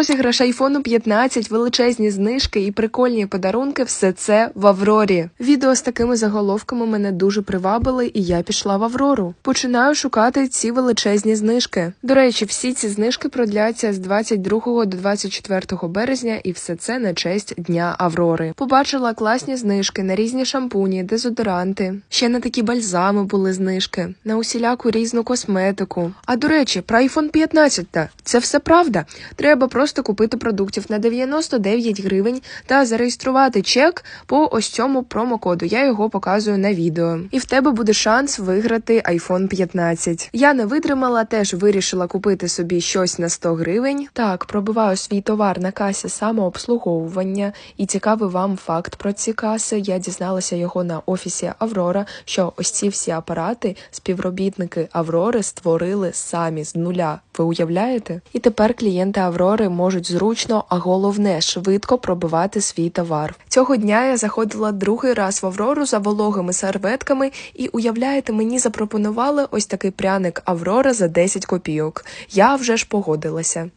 Розіграш айфону 15, величезні знижки і прикольні подарунки все це в Аврорі. Відео з такими заголовками мене дуже привабили, і я пішла в Аврору. Починаю шукати ці величезні знижки. До речі, всі ці знижки продляться з 22 до 24 березня, і все це на честь Дня Аврори. Побачила класні знижки на різні шампуні, дезодоранти. Ще на такі бальзами були знижки, на усіляку різну косметику. А до речі, про iPhone 15 та це все правда. Треба просто купити продуктів на 99 гривень та зареєструвати чек по ось цьому промокоду. Я його показую на відео. І в тебе буде шанс виграти iPhone 15. Я не витримала, теж вирішила купити собі щось на 100 гривень. Так, пробиваю свій товар на касі самообслуговування. І цікавий вам факт про ці каси. Я дізналася його на офісі Аврора, що ось ці всі апарати співробітники Аврори створили самі з нуля. Ви уявляєте? І тепер клієнти Аврори можуть зручно, а головне швидко пробивати свій товар. Цього дня я заходила другий раз в Аврору за вологими серветками, і уявляєте, мені запропонували ось такий пряник Аврора за 10 копійок. Я вже ж погодилася.